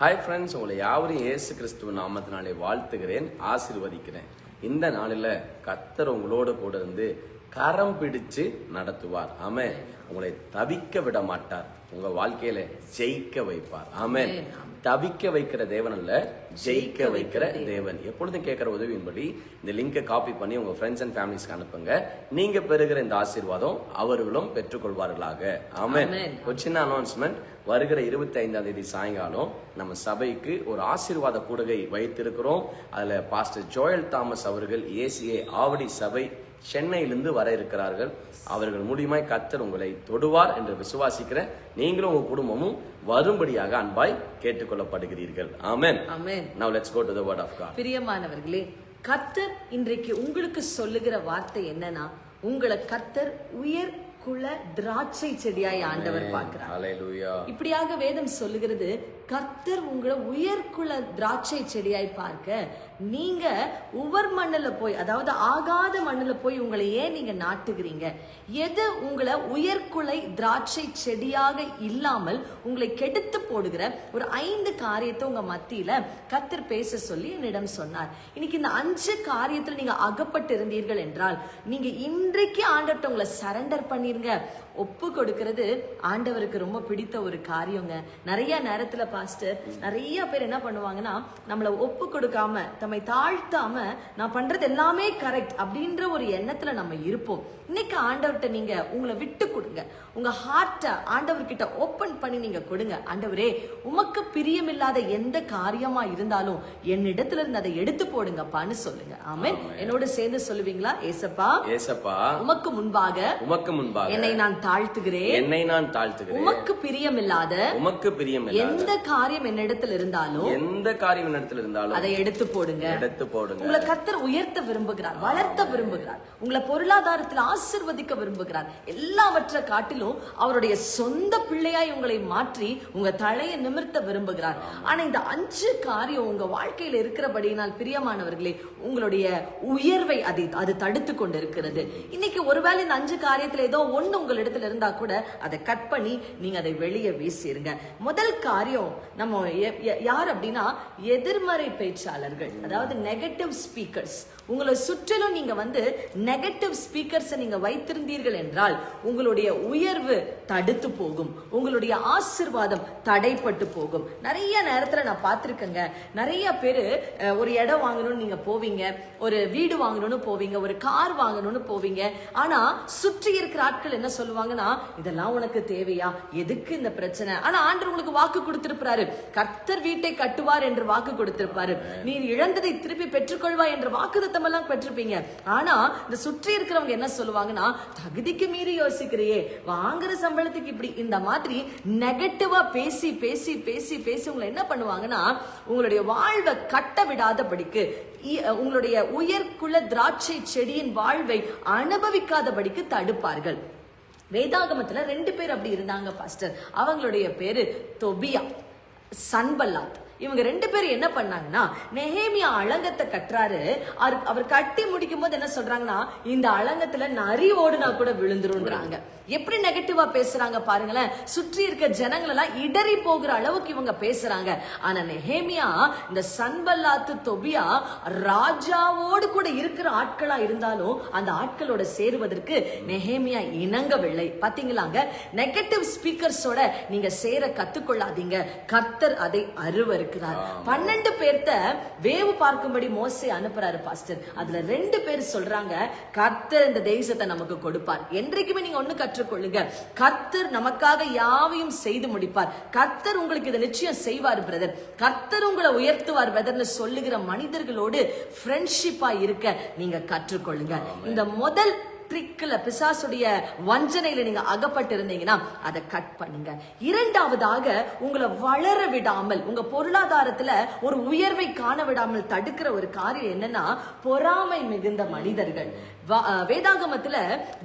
Hi friends உங்களை யாவரையும் இயேசு கிறிஸ்துவ நாமத்தினாலே வாழ்த்துகிறேன் ஆசிர்வதிக்கிறேன். இந்த நாளில் கத்தர் உங்களோட கூட இருந்து கரம் பிடிச்சு நடத்துவார். ஆமென். உங்களை தவிக்க விட மாட்டார். உங்க வாழ்க்கையில ஜெயிக்க வைப்பார். ஆமென். தவிக்க வைக்கிற தேவன் அல்ல ஜெயிக்க வைக்கிற தேவன். எப்பொழுதும் கேட்கிற உதவியின்படி இந்த லிங்கை காப்பி பண்ணி உங்க ஃப்ரெண்ட்ஸ் அண்ட் ஃபேமிலிஸ்க்கு அனுப்புங்க. நீங்க பெறுகிற இந்த ஆசீர்வாதம் அவர்களும் பெற்றுக்கொள்வார்களாக. Amen. ஒரு சின்ன அனௌன்ஸ்மெண்ட் வருகிற இருபத்தி ஐந்தாம் தேதி சாயங்காலம் நம்ம சபைக்கு ஒரு ஆசீர்வாத கூடுகை வைத்திருக்கிறோம். அதுல பாஸ்டர் ஜோயல் தாமஸ் அவர்கள் ஏசிஏ ஆவடி சபை சென்னையிலிருந்து வர இருக்கிறார்கள். அவர்கள் மூலியமாய் கத்தர் உங்களை தொடுவார் என்று விசுவாசிக்கிறேன். நீங்களும் உங்க குடும்பமும் வரும்படியாக அன்பாய் கேட்டுக்கொள்ளப்படுகிறீர்கள். ஆமென் ஆமென் to the word of god. பிரியமானவர்களே கர்த்தர் இன்றைக்கு உங்களுக்கு சொல்லுகிற வார்த்தை என்னன்னா உங்களை கர்த்தர் உயர் குல திராட்சை செடியாய் ஆண்டவர் பார்க்கிறார். இப்படியாக வேதம் சொல்லுகிறது கர்த்தர் உங்களை உயர்குல திராட்சை செடியாய் பார்க்க நீங்க உவர் மண்ணில் போய் அதாவது ஆகாத மண்ணில் போய் உங்களை ஏன் நீங்க நாட்டுகிறீங்க? எது உங்களை உயர்குலை திராட்சை செடியாக இல்லாமல் உங்களை கெடுத்து போடுகிற ஒரு ஐந்து காரியத்தை உங்க மத்தியில கர்த்தர் பேச சொல்லி என்னிடம் சொன்னார். இன்னைக்கு இந்த அஞ்சு காரியத்தில் நீங்க அகப்பட்டு இருந்தீர்கள் என்றால் நீங்க இன்றைக்கு ஆண்டவர்கிட்ட உங்களை சரண்டர் பண்ணிருங்க. ஒப்பு கொடுக்கிறது ஆண்டவருக்கு ரொம்ப பிடித்த ஒரு காரியங்க. நிறைய நேரத்துல பாஸ்டர் நிறைய பேர் என்ன பண்ணுவாங்கன்னா நம்மள ஒப்பு கொடுக்காம தம்மை தாழ்த்தாம நான் பண்றது எல்லாமே கரெக்ட் அப்படின்ற ஒரு எண்ணத்துல நம்ம இருப்போம். இன்னைக்கு ஆண்டவர்கிட்ட நீங்க உங்களை விட்டு கொடுங்க. உங்க ஹார்ட்டை ஆண்டவர்கிட்ட ஓபன் பண்ணி நீங்க கொடுங்க. ஆண்டவரே உமக்கு பிரியமில்லாத எந்த காரியமா இருந்தாலும் என்னிடத்துல இருந்து அதை எடுத்து போடுங்கப்பான்னு சொல்லுங்க. ஆமென் என்னோட சேர்ந்து சொல்லுவீங்களா? ஏசப்பா ஏசப்பா உமக்கு முன்பாக உமக்கு முன்பாக என்னை நான் தாழ்த்துகிறேன். என்னை நான் தாழ்த்துகிறேன். உமக்கு பிரியமில்லாத உமக்கு பிரியம் எந்த காரியம் என்னிடத்தில் இருந்தாலும் எந்த காரியம் இடத்துல இருந்தாலும் அதை எடுத்து போடுங்க. எடுத்து போடுங்க. உங்களை கத்தர் உயர்த்த விரும்புகிறார் வளர்த்த விரும்புகிறார் உங்களை பொருளாதாரத்தில் ஆசிர்வதிக்க விரும்புகிறார். எல்லாவற்றை காட்டிலும் அவருடைய சொந்த பிள்ளையாய் உங்களை மாற்றி உங்க தலையை நிமிர்த்த விரும்புகிறார். ஆனா இந்த அஞ்சு காரியம் உங்க வாழ்க்கையில இருக்கிறபடியினால் பிரியமானவர்களே உங்களுடைய உயர்வை அதை அது தடுத்து கொண்டிருக்கிறது. இன்னைக்கு ஒருவேளை இந்த அஞ்சு காரியத்துல ஏதோ ஒண்ணு உங்களிடத்துல இருந்தா கூட அதை கட் பண்ணி நீங்க அதை வெளியே வீசிருங்க. முதல் காரியம் நம்ம யார் அப்படின்னா எதிர்மறை பேச்சாளர்கள் அதாவது நெகட்டிவ் ஸ்பீக்கர்ஸ் உங்களை சுற்றிலும் நீங்க வந்து நெகட்டிவ் ஸ்பீக்கர்ஸை நீங்க வைத்திருந்தீர்கள் என்றால் உங்களுடைய உயர்வு தடுத்து போகும். உங்களுடைய ஆசிர்வாதம் தடைப்பட்டு போகும். நிறைய நேரத்தில் நான் பார்த்திருக்கேங்க. நிறைய பேரு ஒரு இடம் வாங்கணும்னு நீங்க போவீங்க ஒரு வீடு வாங்கணும்னு போவீங்க ஒரு கார் வாங்கணும்னு போவீங்க. ஆனா சுற்றி இருக்கிற ஆட்கள் என்ன சொல்லுவாங்க? சொல்லுவாங்கன்னா இதெல்லாம் உனக்கு தேவையா? எதுக்கு இந்த பிரச்சனை? ஆனா ஆண்டவர் உங்களுக்கு வாக்கு கொடுத்திருப்பாரு. கர்த்தர் வீட்டை கட்டுவார் என்று வாக்கு கொடுத்திருப்பாரு. நீ இழந்ததை திருப்பி பெற்றுக்கொள்வாய் என்ற வாக்குதத்தம் எல்லாம் பெற்றிருப்பீங்க. ஆனா இந்த சுற்றி இருக்கிறவங்க என்ன சொல்லுவாங்கன்னா தகுதிக்கு மீறி யோசிக்கிறியே. வாங்குற சம்பளத்துக்கு இப்படி இந்த மாதிரி நெகட்டிவா பேசி பேசி பேசி பேசி உங்களை என்ன பண்ணுவாங்கன்னா உங்களுடைய வாழ்வை கட்ட விடாதபடிக்கு இ- உங்களுடைய உயர்குல திராட்சை செடியின் வாழ்வை அனுபவிக்காதபடிக்கு தடுப்பார்கள். வேதாகமத்தில் ரெண்டு பேர் அப்படி இருந்தாங்க பாஸ்டர். அவங்களுடைய பேர் தொபியா சன்பல்லாத். இவங்க ரெண்டு பேரும் என்ன பண்ணாங்கன்னா நெஹேமியா அலங்கத்தை கட்டுறாரு. அவர் அவர் கட்டி முடிக்கும் போது என்ன சொல்றாங்கன்னா இந்த அலங்கத்துல நரி ஓடுனா கூட விழுந்துருன்றாங்க எப்படி நெகட்டிவா பேசுறாங்க பாருங்களேன். சுற்றி இருக்க ஜனங்கள் எல்லாம் இடறி போகிற அளவுக்கு இவங்க பேசுறாங்க. ஆனா நெஹேமியா இந்த சன்பல்லாத்து தொபியா ராஜாவோடு கூட இருக்கிற ஆட்களா இருந்தாலும் அந்த ஆட்களோட சேருவதற்கு நெஹேமியா இணங்கவில்லை. பாத்தீங்களாங்க? நெகட்டிவ் ஸ்பீக்கர்ஸோட நீங்க சேர கத்துக்கொள்ளாதீங்க. கர்த்தர் அதை அருவருக்கிறார் பன்னெண்டு பேர்த்த வேவு பார்க்கும்படி மோசே அனுப்புறாரு பாஸ்டர். அதுல ரெண்டு பேர் சொல்றாங்க கர்த்தர் இந்த தேசத்தை நமக்கு கொடுப்பார். என்றைக்குமே நீங்க ஒண்ணு கற்றுக்கொள்ளுங்க. கர்த்தர் நமக்காக யாவையும் செய்து முடிப்பார். கர்த்தர் உங்களுக்கு இதை நிச்சயம் செய்வார் பிரதர் கர்த்தர் உங்களை உயர்த்துவார் பிரதர்னு சொல்லுகிற மனிதர்களோடு ஃப்ரெண்ட்ஷிப்பா இருக்க நீங்க கற்றுக்கொள்ளுங்க. இந்த முதல் ட்ரிக்கில் பிசாசுடைய வஞ்சனையில நீங்க அகப்பட்டு இருந்தீங்கன்னா அதை கட் பண்ணுங்க. இரண்டாவதாக உங்களை வளர விடாமல் உங்க பொருளாதாரத்துல ஒரு உயர்வை காண விடாமல் தடுக்கிற ஒரு காரியம் என்னன்னா பொறாமை மிகுந்த மனிதர்கள். வேதாகமத்துல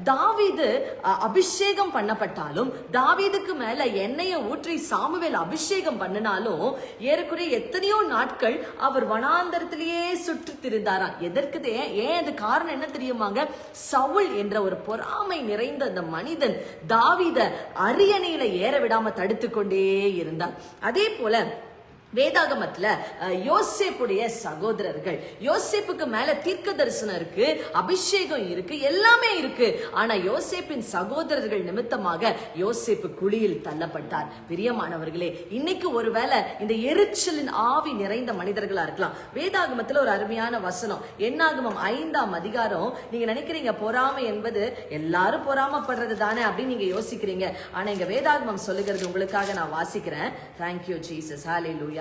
தாவீது அபிஷேகம் பண்ணப்பட்டாலும் தாவீதுக்கு மேல எண்ணெயை ஊற்றி சாமுவேல் அபிஷேகம் பண்ணினாலும் ஏறக்குறைய எத்தனையோ நாட்கள் அவர் வனாந்தரத்திலேயே சுற்றி திரிந்தாராம். எதற்குதே ஏன் அது காரணம் என்ன தெரியுமாங்க? சவுல் என்ற ஒரு பொறாமை நிறைந்த அந்த மனிதன் தாவீத அரியணையில ஏற விடாம தடுத்து கொண்டே இருந்தார் அதே போல வேதாகமத்துல யோசேப்புடைய சகோதரர்கள். யோசேப்புக்கு மேல தீர்க்க தரிசனம் இருக்கு அபிஷேகம் இருக்கு எல்லாமே இருக்கு. ஆனா யோசேப்பின் சகோதரர்கள் நிமித்தமாக யோசேப்பு குழியில் தள்ளப்பட்டார். பிரியமானவர்களே இன்னைக்கு ஒருவேளை இந்த எரிச்சலின் ஆவி நிறைந்த மனிதர்களா இருக்கலாம். வேதாகமத்துல ஒரு அருமையான வசனம். என்னாகமம் ஐந்தாம் அதிகாரம் நீங்க நினைக்கிறீங்க பொறாமை என்பது எல்லாரும் பொறாமப்படுறது தானே அப்படின்னு நீங்க யோசிக்கிறீங்க. ஆனா இங்க வேதாகமம் சொல்லுகிறது உங்களுக்காக நான் வாசிக்கிறேன். தேங்க்யூ ஜீசஸ்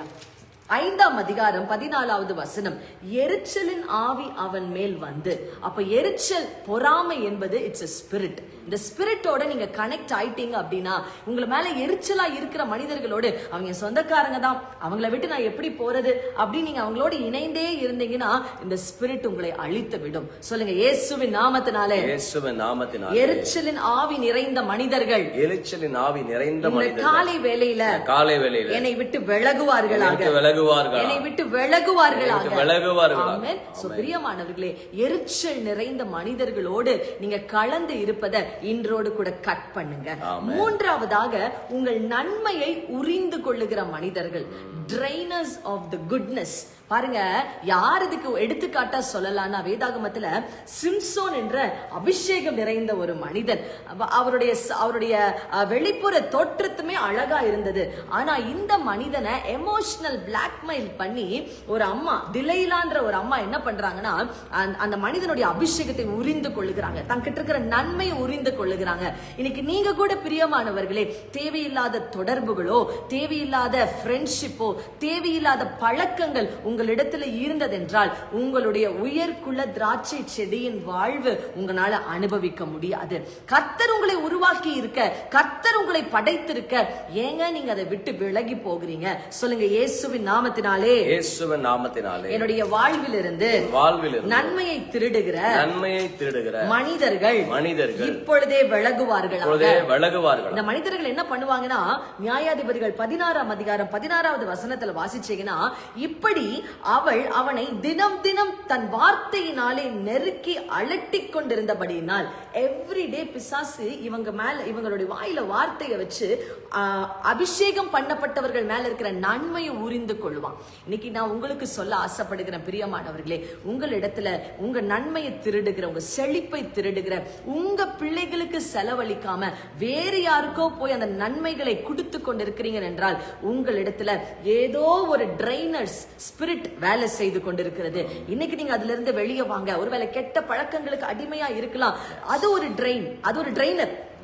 ஹalleluya ஐந்தாம் அதிகாரம் பதினாலாவது வசனம். எரிச்சலின் ஆவி அவன் மேல் வந்து. அப்ப எரிச்சல் பொறாமை என்பது இட்ஸ் எ ஸ்பிரிட் இந்த ஸ்பிரிட்டோட நீங்க கனெக்ட் ஆயிட்டீங்க அப்படின்னா உங்களை மேல எரிச்சலா இருக்கிற மனிதர்களோடு அவங்க சொந்தக்காரங்க தான். அவங்கள விட்டு நான் எப்படி போறது அப்படின்னு நீங்க அவங்களோட இணைந்தே இருந்தீங்கன்னா இந்த ஸ்பிரிட் உங்களை அழித்து விடும். சொல்லுங்க இயேசுவின் நாமத்தினாலே. இயேசுவின் நாமத்தினால். எரிச்சலின் ஆவி நிறைந்த மனிதர்கள். எரிச்சலின் ஆவி நிறைந்த இந்த மனிதர் காலை வேளையில காலை வேளையில. என்னை விட்டு விலகுவார்களாக. விலகுவார்களா? என்னை விட்டு விலகுவார்களாக. விலகுவார்களா? ஆமென். So, பிரியமானவர்களே எரிச்சல் நிறைந்த மனிதர்களோடு நீங்க கலந்து இருப்பதை இன்றோடு கூட கட் பண்ணுங்க. மூன்றாவதாக உங்கள் நன்மையை உரிந்து கொள்ளுகிற மனிதர்கள். ட்ரைனர்ஸ் ஆஃப் த குட்னஸ் பாருங்க யார் இதுக்கு எடுத்துக்காட்டா சொல்லலாம்னா வேதாகமத்துல சிம்சோன் என்ற அபிஷேகம் நிறைந்த ஒரு மனிதன். அவருடைய அவருடைய வெளிப்புற தோற்றத்துமே அழகா இருந்தது. ஆனா இந்த மனிதனை எமோஷனல் பிளாக்மெயில் பண்ணி ஒரு அம்மா திலைலான்ற ஒரு அம்மா என்ன பண்றாங்கன்னா அந்த- அந்த மனிதனுடைய அபிஷேகத்தை உரிந்து கொள்ளுகிறாங்க. தங்கிட்ட இருக்கிற நன்மையை உரிந்து கொள்ளுகிறாங்க. இன்னைக்கு நீங்க கூட பிரியமானவர்களே தேவையில்லாத தொடர்புகளோ தேவையில்லாத ஃப்ரெண்ட்ஷிப்போ தேவையில்லாத பழக்கங்கள் உங்களிடத்துல இருந்ததென்றால் உங்களுடைய உயர்குல திராட்சை செடியின் வாழ்வு உங்களால அனுபவிக்க முடியாது. கர்த்தர் உங்களை உருவாக்கி இருக்க கர்த்தர் உங்களை படைத்திருக்க. ஏங்க நீங்க அதை விட்டு விலகி போகிறீங்க? சொல்லுங்க இயேசுவின் நாமத்தினாலே. இயேசுவின் நாமத்தினாலே. என்னுடைய வாழ்விலிருந்து வாழ்வில் இருந்து நன்மையை திருடுகிற நன்மையை திருடுகிற மனிதர்கள் மனிதர்கள் இப்பொழுதே விலகுவார்களாக. இப்பொழுதே விலகுவார்கள் இந்த மனிதர்கள் என்ன பண்ணுவாங்கன்னா நியாயாதிபதிகள் பதினாறாம் அதிகாரம் பதினாறாவது வசனத்துல வாசிச்சீங்கன்னா இப்படி அவள் அவனை தினம் தினம் தன் வார்த்தையினாலே நெருக்கி அழட்டி கொண்டிருந்தபடியினால் எவ்ரிடே பிசாசு இவங்க மேல இவங்களுடைய வாயில வார்த்தையை வச்சு அபிஷேகம் பண்ணப்பட்டவர்கள் மேல இருக்கிற நன்மையை உரிந்து கொள்வான். இன்னைக்கு நான் உங்களுக்கு சொல்ல ஆசைப்படுகிறேன் பிரியமானவர்களே. உங்களிடத்துல உங்க நன்மையை திருடுகிற உங்க செழிப்பை திருடுகிற உங்க பிள்ளைகளுக்கு செலவழிக்காம வேறு யாருக்கோ போய் அந்த நன்மைகளை கொடுத்து கொண்டிருக்கிறீங்க என்றால் உங்களிடத்துல ஏதோ ஒரு ட்ரைனர்ஸ் ஸ்பிரிட் வேலை செய்து கொண்டிருக்கிறது. இன்னைக்கு நீங்க அதுல இருந்து வெளியே வாங்க. ஒருவேளை கெட்ட பழக்கங்களுக்கு அடிமையா இருக்கலாம். அது ஒரு ட்ரெயின் அது ஒரு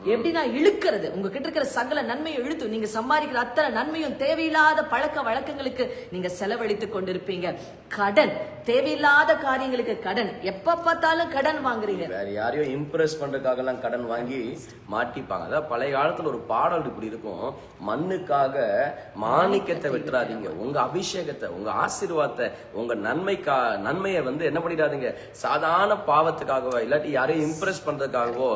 எப்படி எப்படின்னா இழுக்கிறது. உங்ககிட்ட இருக்கிற சகல நன்மையை இழுத்து நீங்க சம்பாதிக்கிற அத்தனை நன்மையும் தேவையில்லாத பழக்க வழக்கங்களுக்கு நீங்க செலவழித்து கொண்டிருப்பீங்க. கடன் தேவையில்லாத காரியங்களுக்கு கடன். எப்ப பார்த்தாலும் கடன் வாங்குறீங்க. வேற யாரையும் இம்ப்ரெஸ் பண்றதுக்காக எல்லாம் கடன் வாங்கி மாட்டிப்பாங்க. அதாவது பழைய காலத்துல ஒரு பாடல் இப்படி இருக்கும். மண்ணுக்காக மாணிக்கத்தை விட்டுறாதீங்க. உங்க அபிஷேகத்தை உங்க ஆசீர்வாதத்தை உங்க நன்மைக்கா நன்மையை வந்து என்ன பண்ணிடாதீங்க. சாதாரண பாவத்துக்காகவோ இல்லாட்டி யாரையும் இம்ப்ரெஸ் பண்றதுக்காகவோ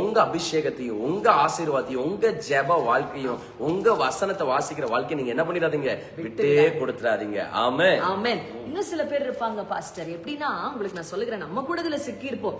உங்க அபிஷேகத்தையும் உங்க ஆசீர்வாதத்தையும் உங்க ஜெப வாழ்க்கையும் உங்க வசனத்தை வாசிக்கிற வாழ்க்கையை நீங்க என்ன பண்ணிடாதீங்க? விட்டே கொடுத்துறாதீங்க ஆமே ஆமென். இன்னும் சில பேர் இருப்பாங்க பாஸ்டர். எப்படின்னா உங்களுக்கு நான் சொல்லுகிறேன் நம்ம கூட இதுல சிக்கி இருப்போம்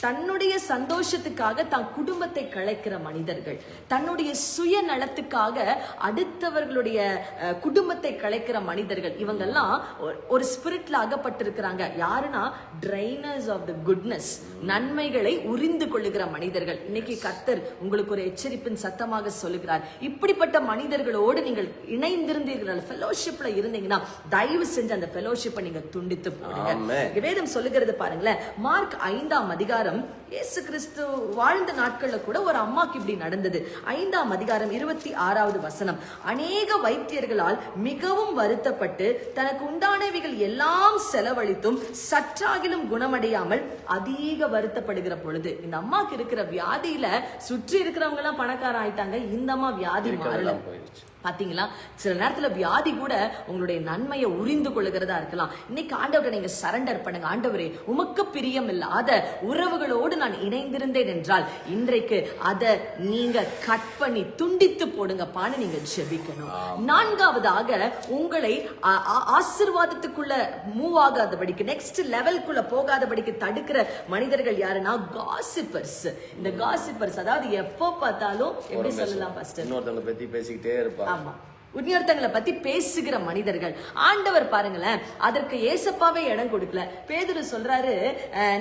தன்னுடைய சந்தோஷத்துக்காக தன் குடும்பத்தை கலைக்கிற மனிதர்கள். தன்னுடைய சுய நலத்துக்காக அடுத்தவர்களுடைய குடும்பத்தை கலைக்கிற மனிதர்கள். இவங்கெல்லாம் ஒரு- ஒரு ஸ்பிரிட்ல அகப்பட்டிருக்கிறாங்க. யாருன்னா? ட்ரைனர்ஸ் ஆஃப் த குட்னஸ் நன்மைகளை உரிந்து கொள்ளுகிற மனிதர்கள். இன்னைக்கு கர்த்தர் உங்களுக்கு ஒரு எச்சரிப்பின் சத்தமாக சொல்லுகிறார். இப்படிப்பட்ட மனிதர்களோடு நீங்கள் இணைந்திருந்தீர்கள். ஃபெலோஷிப்ல இருந்தீங்கன்னா தயவு செஞ்சு அந்த ஃபெலோஷிப்பை நீங்க துண்டித்து போடுங்க. வேதம் சொல்லுகிறது பாருங்களேன். மார்க் ஐந்தாம் அதிகாரம் Adam இயேசு கிறிஸ்து வாழ்ந்த நாட்கள்ல கூட ஒரு அம்மாக்கு இப்படி நடந்தது. ஐந்தாம் அதிகாரம் இருபத்தி ஆறாவது வசனம். அநேக வைத்தியர்களால் மிகவும் வருத்தப்பட்டு தனக்கு உண்டானவைகள் எல்லாம் செலவழித்தும் சற்றாகிலும் குணமடையாமல் அதிக வருத்தப்படுகிற பொழுது இந்த அம்மாக்கு இருக்கிற வியாதியில சுற்றி இருக்கிறவங்க எல்லாம் பணக்காரன் ஆயிட்டாங்க இந்த அம்மா வியாதி மாறல. பாத்தீங்களா? சில நேரத்துல வியாதி கூட உங்களுடைய நன்மையை உரிந்து கொள்ளுகிறதா இருக்கலாம். இன்னைக்கு ஆண்டவரை நீங்க சரண்டர் பண்ணுங்க. ஆண்டவரே உமக்கு பிரியம் இல்லாத உறவுகளோடு நான் இணைந்திருந்தேன் என்றால் இன்றைக்கு அதை நீங்க கட் பண்ணி துண்டித்து போடுங்கப்பான்னு நீங்க ஜெபிக்கணும். நான்காவதாக உங்களை ஆசீர்வாதத்துக்குள்ள மூவ் ஆகாதபடிக்கு நெக்ஸ்ட் லெவல்குள்ள போகாதபடிக்கு தடுக்கிற மனிதர்கள் யாருன்னா காசிப்பர்ஸ் இந்த காசிப்பர்ஸ் அதாவது எப்போ பார்த்தாலும் எப்படி சொல்லலாம் ஃபர்ஸ்ட் இன்னொருத்தவங்க பத்தி பேசிக்கிட்டே இருப்பாங்க. ஆமா இன்னொருத்தங்களை பத்தி பேசுகிற மனிதர்கள். ஆண்டவர் பாருங்களேன் அதற்கு ஏசப்பாவே இடம் கொடுக்கல. பேதுரு சொல்றாரு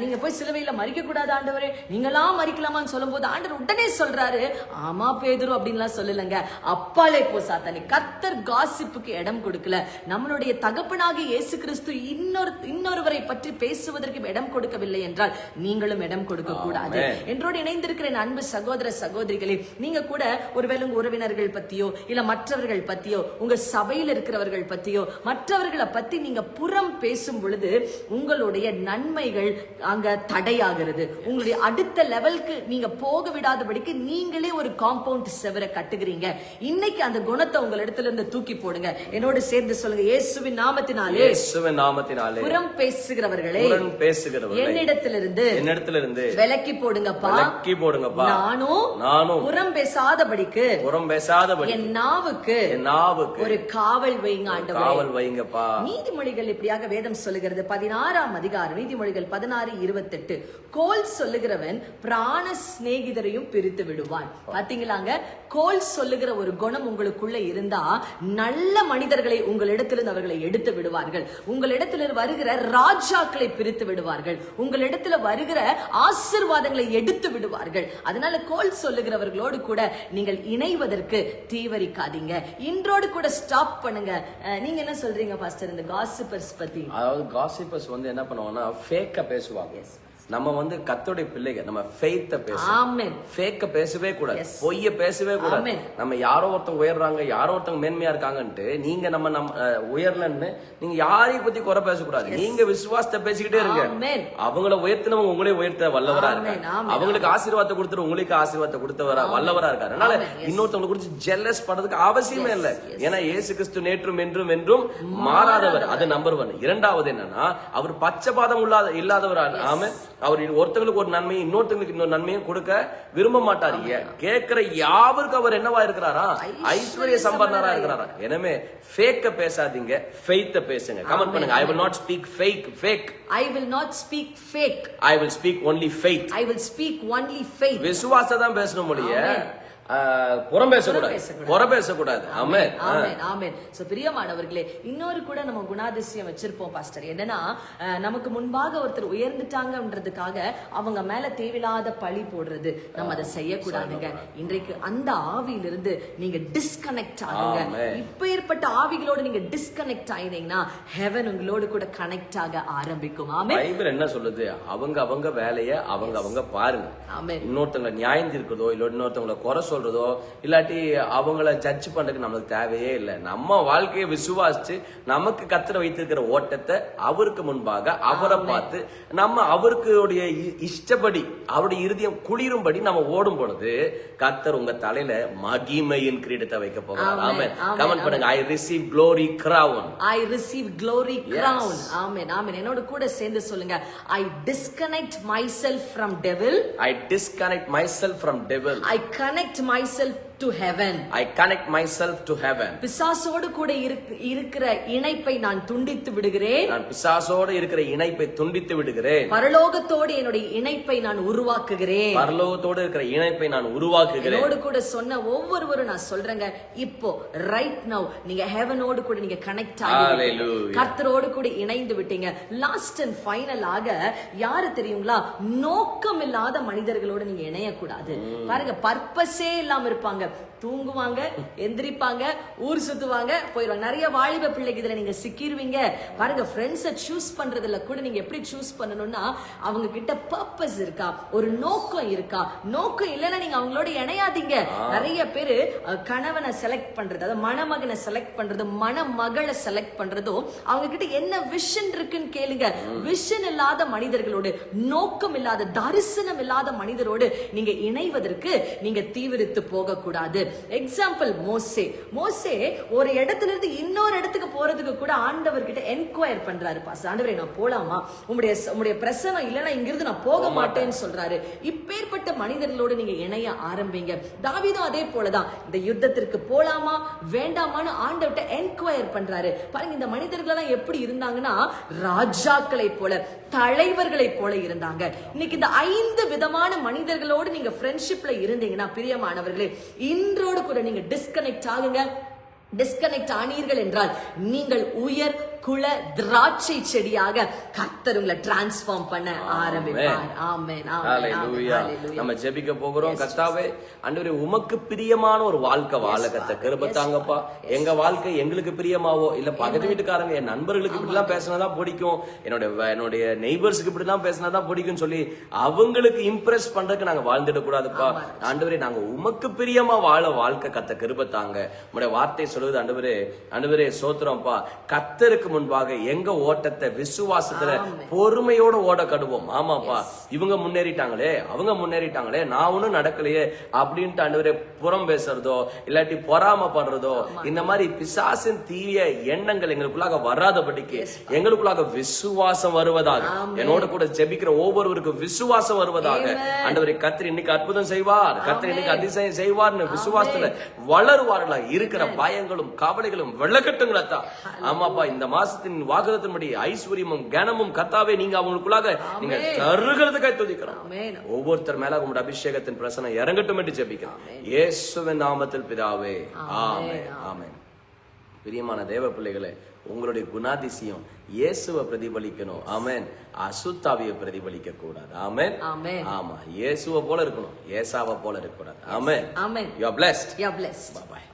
நீங்க போய் சிலுவையில மறிக்க கூடாது ஆண்டவரே. நீங்களாம் மறிக்கலாமான்னு சொல்லும்போது ஆண்டவர் உடனே சொல்றாரு ஆமா பேதுரு அப்படின்லாம் சொல்லலங்க. அப்பாலே போ சாத்தானே. கத்தர் காசிப்புக்கு இடம் கொடுக்கல. நம்மளுடைய தகப்பனாகிய இயேசு கிறிஸ்து இன்னொரு இன்னொருவரை பற்றி பேசுவதற்கு இடம் கொடுக்கவில்லை என்றால் நீங்களும் இடம் கொடுக்க கூடாது. என்றோடு இணைந்திருக்கிற அன்பு சகோதர சகோதரிகளே நீங்க கூட ஒருவேளை உறவினர்கள் பத்தியோ இல்ல மற்றவர்கள் பத்தியோ உங்க சபையில் இருக்கிறவர்கள் பத்தியோ மற்றவர்களை பத்தி நீங்க புறம் பேசும் பொழுது உங்களுடைய நன்மைகள் அங்க தடையாகிறது. உங்களுடைய அடுத்த லெவலுக்கு நீங்க போக விடாதபடிக்கு நீங்களே ஒரு காம்பவுண்ட் செவரை கட்டுகிறீங்க. இன்னைக்கு அந்த குணத்தை உங்கள் இடத்துல இருந்து தூக்கி போடுங்க. என்னோடு சேர்ந்து சொல்லுங்க இயேசுவின் நாமத்தினாலே இயேசுவின் நாமத்தினாலே புறம் பேசுகிறவர்களை புறம் பேசுகிறவர்களை என்னிடத்திலிருந்து என்னிடத்துல இருந்து விலக்கி போடுங்கப்பா. விலக்கி போடுங்கப்பா. நானும் நானும் புறம் பேசாதபடிக்கு புறம் பேசாதபடி என் நாவுக்கு என் நாவுக்கு ஒரு காவல் வைங்க ஆண்டவரே. காவல் வைங்கப்பா. நீதிமொழிகள் இப்படியாக வேதம் சொல்லுகிறது. பதினாறாம் அதிகாரம் நீதிமொழிகள் பதினாறு இருபத்தெட்டு. கோல் சொல்லுகிறவன் பிராண சிநேகிதரையும் பிரித்து விடுவான். பாத்தீங்களாங்க? கோல் சொல்லுகிற ஒரு குணம் உங்களுக்குள்ள இருந்தா நல்ல மனிதர்களை உங்களிடத்திலிருந்து அவர்களை எடுத்து விடுவார்கள். உங்களிடத்தில் வருகிற ராஜாக்களை பிரித்து விடுவார்கள். உங்களிடத்துல வருகிற ஆசிர்வாதங்களை எடுத்து விடுவார்கள். அதனால கோல் சொல்லுகிறவர்களோடு கூட நீங்கள் இணைவதற்கு தீவரிக்காதீங்க. இன்றோடு கூட ஸ்டாப் பண்ணுங்க. நீங்க என்ன சொல்றீங்க பாஸ்டர் இந்த காசிப்பர்ஸ் பத்தி? அதாவது காசிப்பர்ஸ் வந்து என்ன பண்ணுவாங்கன்னா ஃபேக்க பேசுவாங்க. நம்ம வந்து கத்தோடைய பிள்ளைங்க நம்ம ஃபெய்த்த ஆமென். ஃபேக்க பேசவே கூடாது. பொய்ய பேசவே கூடாது. நம்ம யாரோ ஒருத்தவங்க உயர்றாங்க யாரோ ஒருத்தவங்க மேன்மையா இருக்காங்கன்ட்டு நீங்க நம்ம நம்ம உயரலன்னு நீங்க யாரையும் பத்தி குறை பேசக்கூடாது. நீங்க விசுவாசத்தை பேசிக்கிட்டே இருங்க. அவங்கள உயர்த்தினவங்க உங்களே உயர்த்த வல்லவரா இருக்காரு அவங்களுக்கு ஆசீர்வாதத்தை கொடுத்துட்டு உங்களுக்கு ஆசீர்வாதத்தை கொடுத்தவரா வல்லவரா இருக்காரு. அதனால Amen, yes. இன்னொருத்தவங்க குறிச்சு ஜெல்லஸ் பண்றதுக்கு அவசியமே இல்ல. ஏன்னா இயேசு கிறிஸ்து நேற்றும் என்றும் என்றும் மாறாதவர். அது நம்பர் ஒன் இரண்டாவது என்னன்னா அவர் பச்சைபாதம் இல்லாத இல்லாதவர் ஆம அவர் ஒருத்தங்களுக்கு ஒரு நன்மையும் இன்னொருத்தங்களுக்கு இன்னொரு நன்மையும் கொடுக்க விரும்ப மாட்டார்? கேட்கிற யாவருக்கு அவர் என்னவா இருக்கிறாரா? ஐஸ்வர்ய சம்பந்தரா இருக்கிறாரா? எனவே ஃபேக்க பேசாதீங்க ஃபெய்த்த பேசுங்க. கமெண்ட் பண்ணுங்க. I will not speak fake fake. I will not speak fake I will speak only faith. I will speak only fake விசுவாசத்தை தான் பேசணும் மொழிய. புறம் பேசக்கூடாது. புறம் பேசக்கூடாது. ஆமே ஆமென் ஆமென். சோ பிரியமானவர்களே இன்னொரு கூட நம்ம குணாதிசயம் வச்சிருப்போம் பாஸ்டர் என்னன்னா நமக்கு முன்பாக ஒருத்தர் உயர்ந்துட்டாங்கன்றதுக்காக அவங்க மேல தேவையில்லாத பழி போடுறது. நம்ம அதை செய்யக்கூடாதுங்க. இன்றைக்கு அந்த ஆவியிலிருந்து நீங்க டிஸ்கனெக்ட் ஆகுங்க. ஆமென். இப்ப ஏற்பட்ட ஆவிகளோட நீங்க டிஸ்கனெக்ட் ஆயினீங்கன்னா ஹெவன் உங்களோடு கூட கனெக்ட் ஆக ஆரம்பிக்கும். ஆமென். பைபிள் என்ன சொல்லுது? அவங்க அவங்க வேலைய அவங்க அவங்க பாருங்க. ஆமென். இன்னொருத்தவங்களை நியாயம் தீர்க்கிறதோ இல்ல இன்னொருத்தவங்களை குறை சொல்றதோ இல்லாட்டி அவங்கள ஜட்ஜ் பண்றதுக்கு நம்மளுக்கு தேவையே இல்லை. நம்ம வாழ்க்கையை விசுவாசிச்சு நமக்கு கத்திர வைத்திருக்கிற ஓட்டத்தை அவருக்கு முன்பாக அவரை பார்த்து நம்ம அவருக்கு உடைய இ- இஷ்டப்படி அவருடைய இருதயம் குளிரும்படி நம்ம ஓடும் பொழுது கத்தர் உங்க தலையில மகிமையின் கிரீடத்தை வைக்க போகிறார். ஆமென், கமெண்ட் பண்ணுங்க. I receive glory crown. I receive glory crown. Amen amen என்னோட கூட சேர்ந்து சொல்லுங்க. I disconnect myself from devil I disconnect myself from devil. I connect myself to heaven I connect myself to heaven. பிசாசோடு கூட இருக்க- இருக்கிற இணைப்பை நான் துண்டித்து விடுகிறேன். நான் பிசாசோடு இருக்கிற இணைப்பை துண்டித்து விடுகிறேன். பரலோகத்தோடு என்னுடைய இணைப்பை நான் உருவாக்குகிறேன். பரலோகத்தோடு இருக்கிற இணைப்பை நான் உருவாக்குகிறேன். என்னோடு கூட சொன்ன ஒவ்வொருவரும் நான் சொல்றேங்க. இப்போ ரைட் நவ் நீங்க ஹெவனோடு கூட நீங்க கனெக்ட் ஆகி. கர்த்தரோடு கூட இணைந்து விட்டீங்க. லாஸ்ட் அண்ட் ஃபைனலாக யாரு தெரியுங்களா? நோக்கம் இல்லாத மனிதர்களோட நீங்க இணையக்கூடாது. பாருங்க பர்பஸே இல்லாம இருப்பாங்க. தூங்குவாங்க எந்திரிப்பாங்க ஊர் சுத்துவாங்க போயிடுவாங்க நிறைய வாலிப பிள்ளைக்கு இதுல நீங்க சிக்கிருவீங்க. பாருங்க ஃப்ரெண்ட்ஸை சூஸ் பண்றதுல கூட நீங்க எப்படி சூஸ் பண்ணணும்னா அவங்க கிட்ட பர்பஸ் இருக்கா? ஒரு நோக்கம் இருக்கா? நோக்கம் இல்லைன்னா நீங்க அவங்களோட இணையாதீங்க. நிறைய பேரு கணவனை செலக்ட் பண்றது அதாவது மணமகனை செலக்ட் பண்றது மணமகளை செலக்ட் பண்றதும் அவங்க கிட்ட என்ன விஷன் இருக்குன்னு கேளுங்க. விஷன் இல்லாத மனிதர்களோடு நோக்கம் இல்லாத தரிசனம் இல்லாத மனிதரோடு நீங்க இணைவதற்கு நீங்க தீவிரித்து போக கூடாது. எக்ஸாம்பிள் மோசே. மோசே ஒரு இடத்துல இருந்து இன்னொரு இடத்துக்கு போறதுக்கு கூட ஆண்டவர் கிட்ட என்கொயர் பண்றாரு பாஸ் ஆண்டவரே நான் போலாமா? உங்களுடைய உங்களுடைய பிரசனம் இல்லைன்னா இங்கிருந்து நான் போக மாட்டேன்னு சொல்றாரு. இப்பேற்பட்ட மனிதர்களோடு நீங்க இணைய ஆரம்பிங்க. தாவீதும் அதே போலதான். இந்த யுத்தத்திற்கு போலாமா வேண்டாமான்னு ஆண்டவர்கிட்ட என்கொயர் பண்றாரு. பாருங்க இந்த மனிதர்கள் எல்லாம் எப்படி இருந்தாங்கன்னா ராஜாக்களை போல தலைவர்களை போல இருந்தாங்க. இன்னைக்கு இந்த ஐந்து விதமான மனிதர்களோடு நீங்க ஃப்ரெண்ட்ஷிப்ல இருந்தீங்கன்னா பிரியமானவர்களே இன்றோடு கூட நீங்க டிஸ்கனெக்ட் ஆகுங்க. டிஸ்கனெக்ட் ஆனீர்கள் என்றால் நீங்கள் உயர் குல திராட்சை செடியாக கர்த்தர் உங்களை டிரான்ஸ்ஃபார்ம் பண்ண ஆரம்பிப்பார். ஆமென் ஆமென் நம்ம ஜெபிக்க போகிறோம். கர்த்தாவே ஆண்டவரே உமக்கு பிரியமான ஒரு வாழ்க்கை வாழ கத்த கிருப தாங்கப்பா. எங்க வாழ்க்கை எங்களுக்கு பிரியமாவோ? இல்ல பக்கத்து வீட்டுக்காரங்க என் நண்பர்களுக்கு இப்படிலாம் பேசினாதான் பிடிக்கும். என்னோட என்னுடைய நெய்பர்ஸ்க்கு இப்படிலாம் பேசினாதான் பிடிக்கும் சொல்லி அவங்களுக்கு இம்ப்ரெஸ் பண்றதுக்கு நாங்க வாழ்ந்துட கூடாதுப்பா. ஆண்டவரே நாங்க உமக்கு பிரியமா வாழ வாழ்க்கை கத்த கிருப தாங்க. உங்களுடைய வார்த்தை சொல்லுது ஆண்டவரே ஆண்டவரே சோத்திரம்ப்பா கத்தருக்கு முன்பாக எங்க ஓட்டத்தை விசுவாசத்துல பொறுமையோட ஓட கடுவோம். ஆமாப்பா. இவங்க முன்னேறிட்டாங்களே அவங்க முன்னேறிட்டாங்களே நான் ஒண்ணும் நடக்கலையே அப்படின்ட்டு ஆண்டவரே புறம் பேசுறதோ இல்லாட்டி பொறாம படுறதோ இந்த மாதிரி பிசாசின் தீய எண்ணங்கள் எங்களுக்குள்ளாக வராதபடிக்கு எங்களுக்குள்ளாக விசுவாசம் வருவதாக என்னோட கூட ஜெபிக்கிற ஒவ்வொருவருக்கும் விசுவாசம் வருவதாக ஆண்டவரே கத்திரி இன்னைக்கு அற்புதம் செய்வார். கத்திரி இன்னைக்கு அதிசயம் செய்வார்னு விசுவாசத்துல வளருவார்களா? இருக்கிற பயங்களும் கவலைகளும் வெள்ளக்கட்டுங்களா ஆமாப்பா இந்த மாசத்தின் வாக்குதத்தின்படி ஐஸ்வர்யமும் கனமும் கத்தாவே நீங்க அவங்களுக்குள்ளாக நீங்க தருகிறதுக்காக துதிக்கிறோம் ஒவ்வொருத்தர் மேல உங்களுடைய அபிஷேகத்தின் பிரசனை இறங்கட்டும் என்று ஜெபிக்கிறோம் இயேசுவின் நாமத்தில் பிதாவே. ஆமென் ஆமென் பிரியமான தேவ பிள்ளைகளே உங்களுடைய குணாதிசயம் இயேசுவை பிரதிபலிக்கணும். ஆமென். அசுத்தாவியை பிரதிபலிக்க கூடாது. ஆமென். ஆமென். ஆமா இயேசுவை போல இருக்கணும். ஏசாவை போல இருக்க கூடாது ஆமென். ஆமென். You are blessed you are blessed boy